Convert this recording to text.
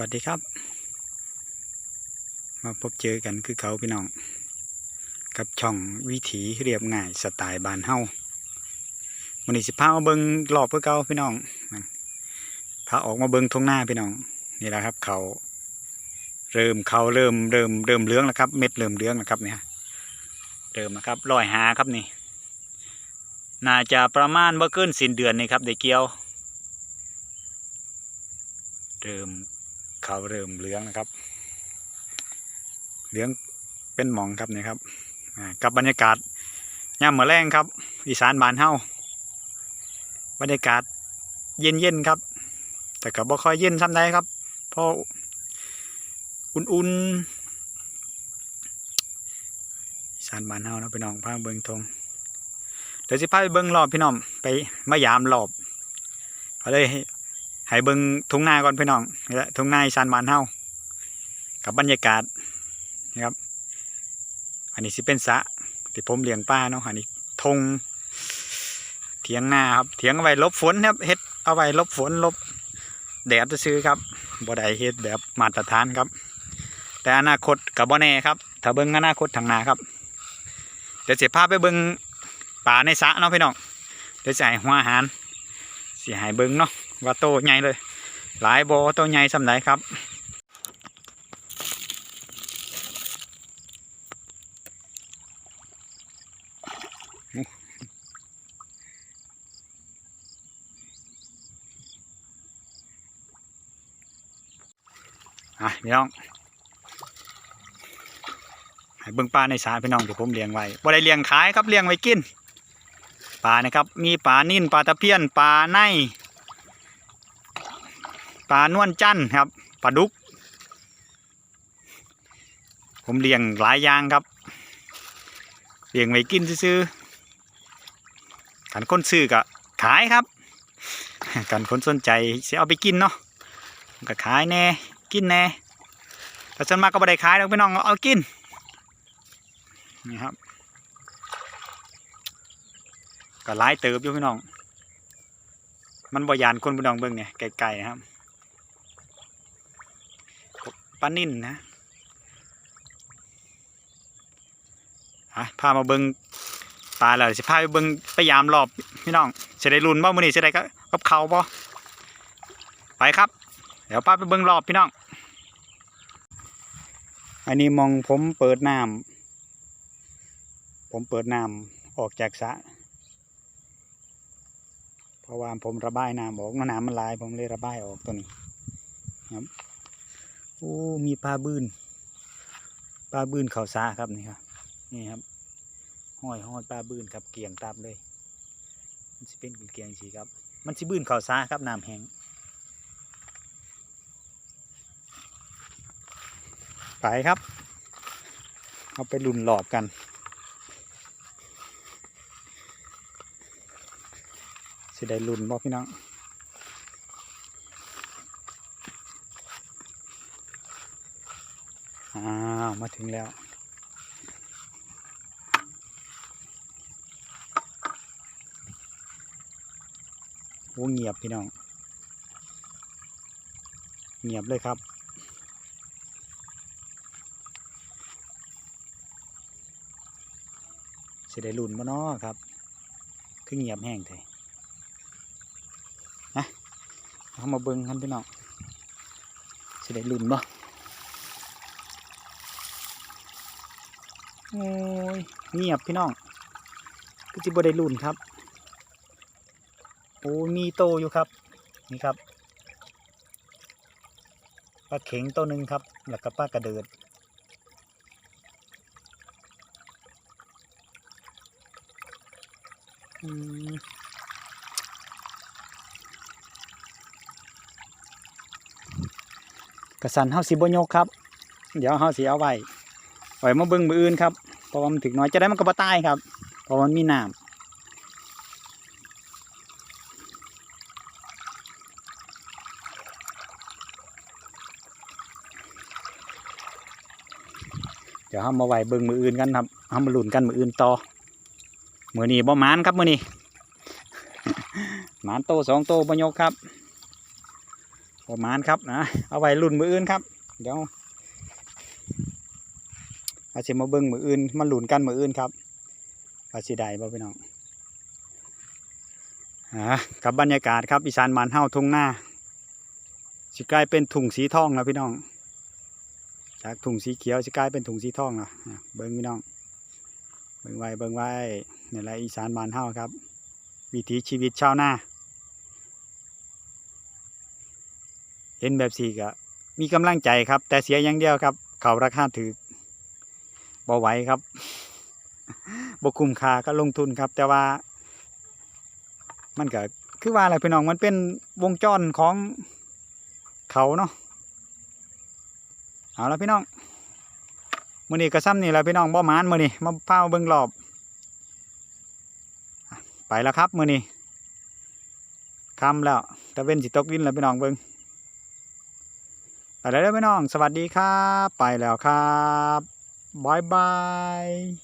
วัสดีครับ มาพบเจอกันคือเขาพี่น้อง กับช่องวิถีเรียบง่ายสไตล์บานเฮาวันนี้สิพามาเบิงรอบเพื่อเก่าพี่น้องพาออกมาเบิงทงหน้าพี่น้องนี่แหละครับเขาเริ่มเขาเริ่มเริ่มเริ่มเลื้องแล้วครับ เม็ดเริ่มเลื้องแล้วครับเนี่ยเริ่มนะครับลอยหาครับนี่ น่าจะประมาณเมื่อเกินสิ้นเดือนนี่ครับได้เกียวเริ่ม เขาเริ่มเหลืองนะครับ เหลืองเป็นหมองครับนี่ครับกับบรรยากาศย่ามเมื่อแรงครับ อีสานบานเฮาบรรยากาศเย็นๆครับ แต่ก็บ่ค่อยเย็นซ้ำใดครับเพราะอุ่นๆอีสานบานเฮาเนาะพี่น้องพาเบิงทงเดี๋ยวสิพาไปเบิงรอบพี่น้องไปมายามรอบเอาเลย ให้ให้เบิงทุ่งนาก่อนพี่น้องนี่แหละทุ่งนาอีสานบ้านเฮากับบรรยากาศนะครับ อันนี้สิเป็นสะที่ผมเลี้ยงปลาเนาะอันนี้ทงเถียงนาครับเถียงเอาไว้ลบฝนครับเฮ็ดเอาไว้ลบฝนลบแดดจะซื้อครับบ่ได้เฮ็ดแบบมาตรฐานครับ แต่อนาคตกับบ่แน่ครับ ถ้าเบิ่งอนาคตทางนาครับเดี๋ยวสิพาไปเบิ่งป่าในสะเนาะพี่น้องเดี๋ยวจะให้หัวอาหารสิให้เบิ่งเนาะ ว่าโตใหญ่เลย หลายโบโตใหญ่สำไหนครับอะพี่น้องให้เบิ่งปลาในสาพี่น้องที่ผมเลี้ยงไว้บ่ได้เลี้ยงขายครับเลี้ยงไว้กินปลานะครับ มีปลานิ่นปลาตะเพียนปลาใน ปลานวลจันทร์ครับปลาดุก ผมเลี้ยงหลายอย่างครับเลี้ยงไว้กินซื้อกันคนซื้อก็ขายครับกันคนสนใจสิเอาไปกินเนาะก็ขายแน่กินแน่แต่ส่วนมากก็ไม่ได้ขายหรอกพี่น้องเอากินนี่ครับก็หลายเติบอยู่พี่น้อง มันบ่ยานคนพี่น้องเบิ่งเนี่ยไกลๆนะครับ ลานิ่นนะอะพามาเบิงปลาแล้วสิพาไปเบิงไปยามรอบพี่น้องจะได้รุนบ่มื้อนี้จะได้ก็กับเขาบ่ไปครับ เดี๋ยวพาไปเบิงรอบพี่น้อง อันนี้มองผมเปิดน้ำผมเปิดน้ำออกจากสระเพราะว่าผมระบายน้ำออกน้ำมันลาย ผมเลยระบายออกตัวนี้ครับ อ้มีปลาบืนปลาบืนเขาซาครับนี่ครับนี่ครับห้อยห้อยปลาบืนครับเกี่ยงตับเลย มันสิเป็นเกี่ยงสีครับ มันสิบืนเขาซาครับน้ำแห้งไปครับ เอาไปลุ่นหลอบกันสิได้ลุ่นบอกพี่น้อง อ้าวมาถึงแล้ว โอ้เงียบพี่น้อง เงียบเลยครับสิได้ลุ่นมาเนาะครับ คือเงียบแห้งไทยนะเอามาเบิ่งกันพี่น้องสิได้ลุ่นบ่ โอ้ยเงียบพี่น้องก็จิบได้รุ่นครับโอ้มีโตอยู่ครับ นี่ครับปลาเข็งตัวหนึ่งครับ แล้วก็ปลากระเดิดอืมกระสันเฮาสิบโยกครับ เดี๋ยวเฮาสิเอาไว้ ไว้มาเบิ่งมืออื่นครับเพราะว่ามันถึงน้อยจะได้มันก็บ่ตายครับ เพราะมันมีน้ำเดี๋ยวเรามาไว้เบิ่งมืออื่นกันครับเรามาหลุนกันมืออื่นต่อมือนี้บ่มานครับมือนี้หมานโตสองโตบ่ยกครับประมาณครับนะเอาไว้รุ่นมืออื่นครับ เดี๋ยว อาจจะมาเบิ่งมืออื่นมาหลุนกันมืออื่นครับว่าสิได้บ่พี่น้องอ่ากับบรรยากาศครับอีสานมานเฮาทุ่งนาสิกลายเป็นถุงสีทองแล้วพี่น้อง จากถุงสีเขียวสิกลายเป็นถุงสีทองแล้วอะเบิ่งพี่น้อง เบิ่งไว้เบิ่งไว้นี่แหละอีสานบ้านเฮาครับ วิถีชีวิตชาวนาเห็นแบบสี่ก็มีกำลังใจครับ แต่เสียอย่างเดียวครับ เขาราคาถือ บ่ไหวครับบ่คุ้มค่าก็ลงทุนครับ แต่ว่า มันก็คือว่าอะไรพี่น้องมันเป็นวงจรของเขาเนาะเอาละพี่น้องมื้อนี้ก็ซ้ำนี่แหละพี่น้องบ่หมานมื้อนี้มาพาเบิ่งรอบ ไปแล้วครับมื้อนี้คำแล้วตะเว้นสิตกดินแล้วพี่น้องเบิ่งไปแล้วพี่น้อง สวัสดีครับ ไปแล้วครับ Bye-bye.